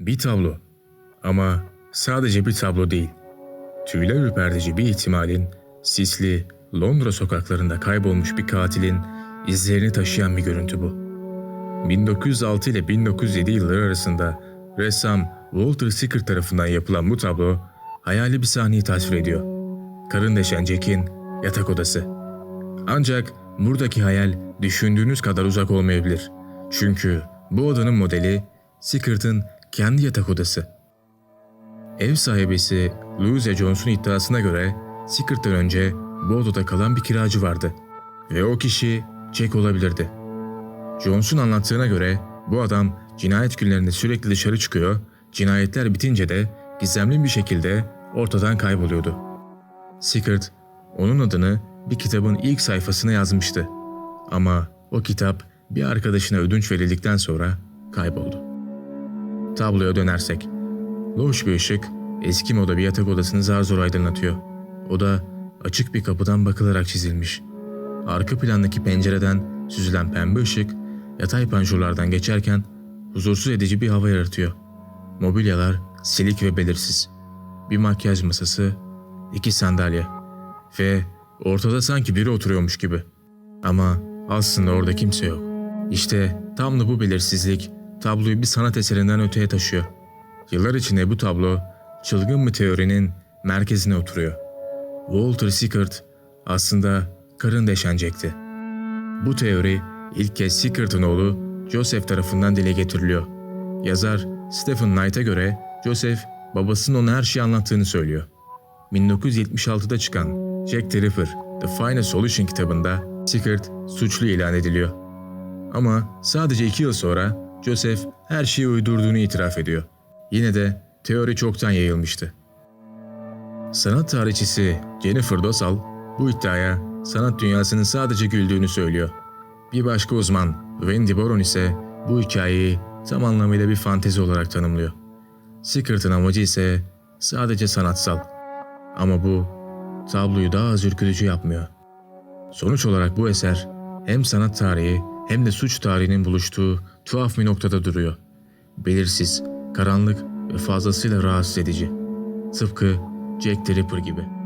Bir tablo. Ama sadece bir tablo değil. Tüyler ürpertici bir ihtimalin, sisli Londra sokaklarında kaybolmuş bir katilin izlerini taşıyan bir görüntü bu. 1906 ile 1907 yılları arasında ressam Walter Sickert tarafından yapılan bu tablo hayali bir sahneyi tasvir ediyor. Karın deşen Jack'in yatak odası. Ancak buradaki hayal düşündüğünüz kadar uzak olmayabilir. Çünkü bu odanın modeli Sickert'ın kendi yatak odası. Ev sahibesi Louisa Jones'un iddiasına göre Sickert'tan önce bu odada kalan bir kiracı vardı. Ve o kişi Jack olabilirdi. Jones'un anlattığına göre bu adam cinayet günlerinde sürekli dışarı çıkıyor, cinayetler bitince de gizemli bir şekilde ortadan kayboluyordu. Sickert, onun adını bir kitabın ilk sayfasına yazmıştı. Ama o kitap bir arkadaşına ödünç verildikten sonra kayboldu. Tabloya dönersek, loş bir ışık eski moda bir yatak odasını zar zor aydınlatıyor. Oda açık bir kapıdan bakılarak çizilmiş. Arka plandaki pencereden süzülen pembe ışık yatay panjurlardan geçerken huzursuz edici bir hava yaratıyor. Mobilyalar silik ve belirsiz. Bir makyaj masası, iki sandalye ve ortada sanki biri oturuyormuş gibi. Ama aslında orada kimse yok. İşte tam da bu belirsizlik tabloyu bir sanat eserinden öteye taşıyor. Yıllar içinde bu tablo çılgın bir teorinin merkezine oturuyor. Walter Sickert aslında karın deşenecekti. Bu teori ilk kez Sickert'ın oğlu Joseph tarafından dile getiriliyor. Yazar Stephen Knight'a göre Joseph babasının ona her şeyi anlattığını söylüyor. 1976'da çıkan Jack the Ripper The Final Solution kitabında Sickert suçlu ilan ediliyor. Ama sadece iki yıl sonra Joseph her şeyi uydurduğunu itiraf ediyor. Yine de teori çoktan yayılmıştı. Sanat tarihçisi Jennifer Dosal bu iddiaya sanat dünyasının sadece güldüğünü söylüyor. Bir başka uzman Wendy Boron ise bu hikayeyi tam anlamıyla bir fantezi olarak tanımlıyor. Sickert'ın amacı ise sadece sanatsal. Ama bu tabloyu daha az ürkütücü yapmıyor. Sonuç olarak bu eser hem sanat tarihi hem de suç tarihinin buluştuğu tuhaf bir noktada duruyor. Belirsiz, karanlık ve fazlasıyla rahatsız edici. Tıpkı Jack the Ripper gibi.